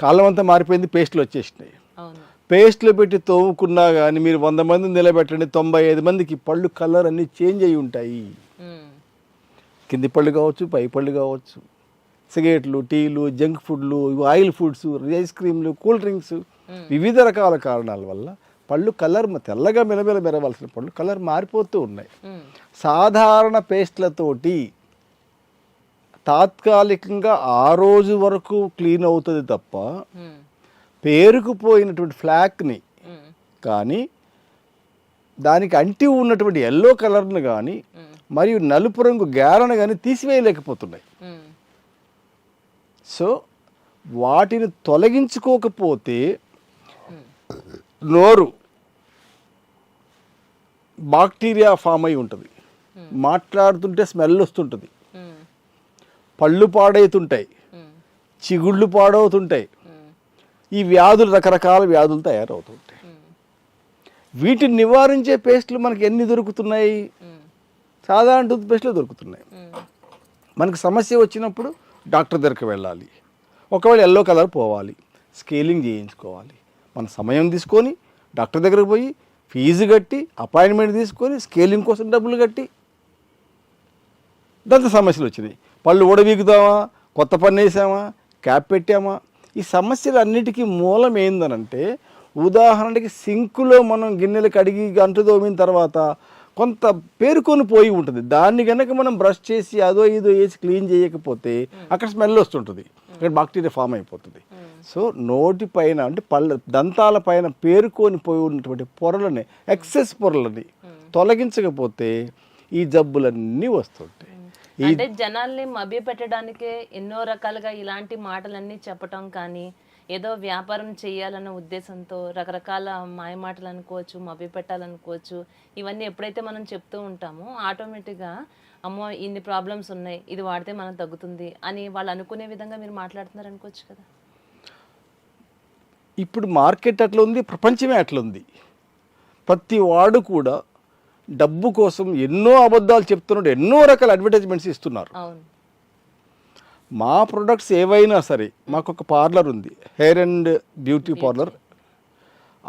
కాలం అంతా మారిపోయింది పేస్ట్లు వచ్చేసినాయి. పేస్ట్లు పెట్టి తోముకున్నా కానీ మీరు వంద మంది నిలబెట్టండి తొంభై ఐదు మందికి పళ్ళు కలర్ అన్నీ చేంజ్ అయి ఉంటాయి. కింది పళ్ళు కావచ్చు పై పళ్ళు కావచ్చు. సిగరెట్లు టీలు జంక్ ఫుడ్లు ఆయిల్ ఫుడ్స్ ఐస్ క్రీమ్లు కూల్ డ్రింక్స్ వివిధ రకాల కారణాల వల్ల పళ్ళు కలర్ తెల్లగా మెలమెల మెరవలసిన పళ్ళు కలర్ మారిపోతూ ఉన్నాయి. సాధారణ పేస్ట్లతోటి తాత్కాలికంగా ఆ రోజు వరకు క్లీన్ అవుతుంది తప్ప పేరుకుపోయినటువంటి ఫ్లాక్ని కానీ దానికి అంటి ఉన్నటువంటి ఎల్లో కలర్ను కానీ మరియు నలుపు రంగు గేరను కానీ తీసివేయలేకపోతున్నాయి. సో వాటిని తొలగించుకోకపోతే నోరు బాక్టీరియా ఫామ్ అయి ఉంటుంది. మాట్లాడుతుంటే స్మెల్ వస్తుంటుంది. పళ్ళు పాడవుతుంటాయి చిగుళ్ళు పాడవుతుంటాయి. ఈ వ్యాధులు రకరకాల వ్యాధులు తయారవుతుంటాయి. వీటిని నివారించే పేస్ట్లు మనకి ఎన్ని దొరుకుతున్నాయి? సాధారణ టూత్ పేస్ట్లు దొరుకుతున్నాయి. మనకు సమస్య వచ్చినప్పుడు డాక్టర్ దగ్గరికి వెళ్ళాలి. ఒకవేళ ఎల్లో కలర్ పోవాలి. స్కేలింగ్ చేయించుకోవాలి. మన సమయం తీసుకొని డాక్టర్ దగ్గరకు పోయి ఫీజు కట్టి అపాయింట్మెంట్ తీసుకొని స్కేలింగ్ కోసం డబ్బులు కట్టి దంత సమస్యలు వచ్చినాయి. పళ్ళు ఊడబీగుతామా కొత్త పన్ను వేసామా క్యాప్ పెట్టామా ఈ సమస్యలు అన్నిటికీ మూలం ఏందనంటే ఉదాహరణకి సింకులో మనం గిన్నెలు కడిగి గంట తోమిన తర్వాత కొంత పేరుకొని పోయి ఉంటుంది. దాన్ని కనుక మనం బ్రష్ చేసి అదో ఇదో వేసి క్లీన్ చేయకపోతే అక్కడ స్మెల్ వస్తుంటుంది. అక్కడ బాక్టీరియా ఫామ్ అయిపోతుంది. సో నోటి పైన అంటే పళ్ళ దంతాల పైన పేరుకొని పోయి ఉన్నటువంటి పొరలని ఎక్సెస్ పొరలని తొలగించకపోతే ఈ జబ్బులన్నీ వస్తుంటాయి. అంటే జనాల్ని మభ్య పెట్టడానికే ఎన్నో రకాలుగా ఇలాంటి మాటలన్నీ చెప్పటం కానీ ఏదో వ్యాపారం చేయాలన్న ఉద్దేశంతో రకరకాల మాయమాటలు అనుకోవచ్చు మభ్య పెట్టాలనుకోవచ్చు ఇవన్నీ ఎప్పుడైతే మనం చెప్తూ ఉంటామో ఆటోమేటిక్గా అమ్మో ఇన్ని ప్రాబ్లమ్స్ ఉన్నాయి ఇది వాడితే మనం తగ్గుతుంది అని వాళ్ళు అనుకునే విధంగా మీరు మాట్లాడుతున్నారు అనుకోవచ్చు కదా. ఇప్పుడు మార్కెట్ అట్లా ఉంది ప్రపంచమే అట్లా ఉంది ప్రతి వాడు కూడా డబ్బు కోసం ఎన్నో అబద్ధాలు చెప్తున్నాడు ఎన్నో రకాల అడ్వర్టైజ్మెంట్స్ ఇస్తున్నారు. మా ప్రొడక్ట్స్ ఏవైనా సరే మాకు ఒక పార్లర్ ఉంది హెయిర్ అండ్ బ్యూటీ పార్లర్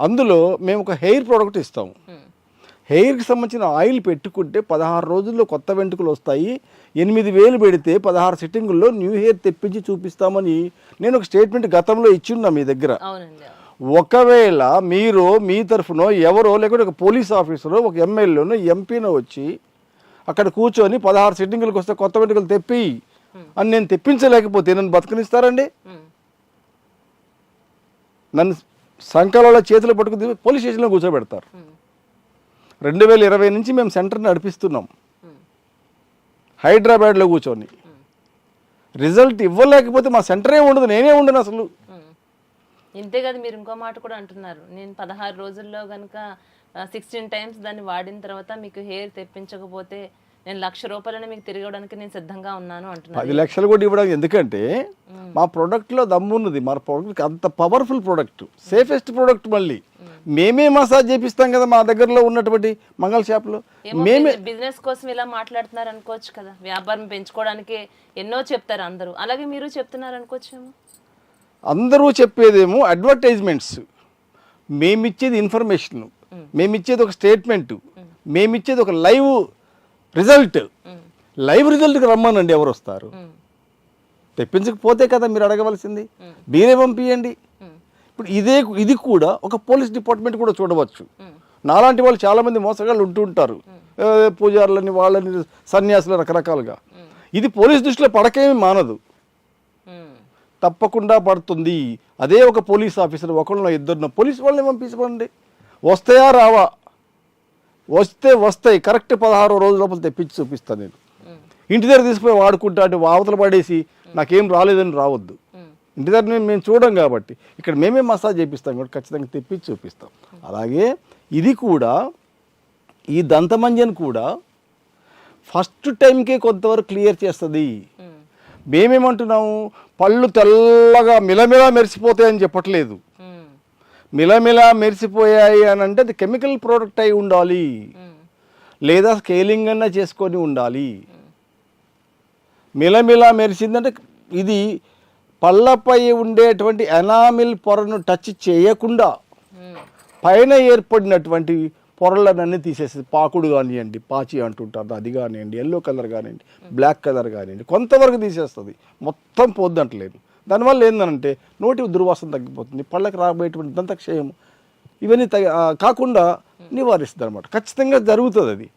అందులో మేము ఒక హెయిర్ ప్రోడక్ట్ ఇస్తాము. హెయిర్కి సంబంధించిన ఆయిల్ పెట్టుకుంటే పదహారు రోజుల్లో కొత్త వెంట్రుకలు వస్తాయి ఎనిమిది వేలు పెడితే పదహారు సిట్టింగుల్లో న్యూ హెయిర్ తెప్పించి చూపిస్తామని నేను ఒక స్టేట్మెంట్ గతంలో ఇచ్చున్నా మీ దగ్గర. ఒకవేళ మీరు మీ తరఫునో ఎవరో లేకుంటే ఒక పోలీస్ ఆఫీసరో ఒక ఎమ్మెల్యేనో ఎంపీనో వచ్చి అక్కడ కూర్చొని పదహారు సిట్టింగులకు వస్తే కొత్త వెంట్రుకలు తెప్పి అని నేను తెప్పించలేకపోతే నన్ను బతకనిస్తారండి? నన్ను సంకలలో చేతులు పట్టుకుని పోలీస్ స్టేషన్లో కూర్చోబెడతారు. రెండు వేల ఇరవై నుంచి మేము సెంటర్ నడిపిస్తున్నాం. హైదరాబాద్లో కూర్చొని. రిజల్ట్ ఇవ్వలేకపోతే మా సెంటరే ఉండదు నేనే ఉండను అసలు. ఇంతే కదా మీరు ఇంకో మాట కూడా అంటున్నారు. నేను పదహారు రోజుల్లో కనుక సిక్స్టీన్ టైమ్స్ దాన్ని వాడిన తర్వాత మీకు హెయిర్ తెప్పించకపోతే నేను లక్ష రూపాయలని మీకు తిరిగి ఇవ్వడానికి నేను సిద్ధంగా ఉన్నాను అంటున్నారు. పది లక్షలు కూడా ఇవ్వడానికి ఎందుకంటే మా ప్రోడక్ట్లో దమ్మున్నది మా ప్రోడక్ట్ అంత పవర్ఫుల్ ప్రోడక్ట్ సేఫెస్ట్ ప్రోడక్ట్ మళ్ళీ. మేమే. మసాజ్ చేపిస్తాం కదా మా దగ్గరలో ఉన్నటువంటి మంగళ షాప్లో. మేమే బిజినెస్ కోసం ఇలా మాట్లాడుతున్నారు అనుకోవచ్చు కదా. వ్యాపారం పెంచుకోవడానికి ఎన్నో చెప్తారు అందరూ. అలాగే మీరు చెప్తున్నారు అనుకోవచ్చేమో. అందరూ చెప్పేదేమో అడ్వర్టైజ్మెంట్స్ మేమిచ్చేది ఇన్ఫర్మేషన్ మేమిచ్చేది ఒక స్టేట్మెంట్ మేమిచ్చేది ఒక లైవ్ రిజల్ట్ లైవ్ రిజల్ట్కి రమ్మనండి ఎవరు వస్తారు? తెప్పించకపోతే కదా మీరు అడగవలసింది. మీరే పంపించండి ఇప్పుడు ఇదే ఇది కూడా ఒక పోలీస్ డిపార్ట్మెంట్ కూడా చూడవచ్చు. నాలాంటి వాళ్ళు చాలామంది మోసగాళ్ళు ఉంటూ ఉంటారు. పూజారులని వాళ్ళని సన్యాసులు రకరకాలుగా. ఇది పోలీస్ దృష్టిలో పడకేమీ మానదు. తప్పకుండా పడుతుంది. అదే ఒక పోలీస్ ఆఫీసర్ ఒకళ్ళనో ఇద్దరినో పోలీస్ వాళ్ళని పంపించమండి వస్తాయా రావా? వస్తే వస్తాయి. కరెక్ట్ పదహారు రోజుల లోపల తెప్పించి చూపిస్తాను నేను. ఇంటి దగ్గర తీసుకుపోయి వాడుకుంటా అంటే అవతల పడేసి నాకేం రాలేదని రావద్దు. ఇంటి దగ్గర మేము మేము చూడం కాబట్టి ఇక్కడ మేమే మసాజ్ చేపిస్తాం కాబట్టి ఖచ్చితంగా తెప్పించి చూపిస్తాం. అలాగే ఇది కూడా ఈ దంతమంజన్ కూడా ఫస్ట్ టైంకే కొంతవరకు క్లియర్ చేస్తుంది. మేమేమంటున్నాము? పళ్ళు తెల్లగా మిలమిలా మెరిసిపోతాయని చెప్పట్లేదు. మిలమిలా మెరిసిపోయాయి అని అంటే అది కెమికల్ ప్రోడక్ట్ అయి ఉండాలి. లేదా స్కేలింగ్ అన్నా చేసుకొని ఉండాలి. మిలమిలా మెరిసిందంటే ఇది పళ్ళపై ఉండేటువంటి ఎనామిల్ పొరను టచ్ చేయకుండా పైన ఏర్పడినటువంటి పొరలనన్నీ తీసేస్తుంది పాకుడు కానివ్వండి పాచి అంటుంటారు. అది కానివ్వండి ఎల్లో కలర్ కానివ్వండి బ్లాక్ కలర్ కానివ్వండి కొంతవరకు తీసేస్తుంది. మొత్తం పోద్దంటలేదు. దానివల్ల ఏంటంటే నోటి దుర్వాసన తగ్గిపోతుంది పళ్ళకి రాబోయేటువంటి దంతక్షయం. ఇవన్నీ తగ్గ కాకుండా నివారిస్తుంది అనమాట ఖచ్చితంగా జరుగుతుంది అది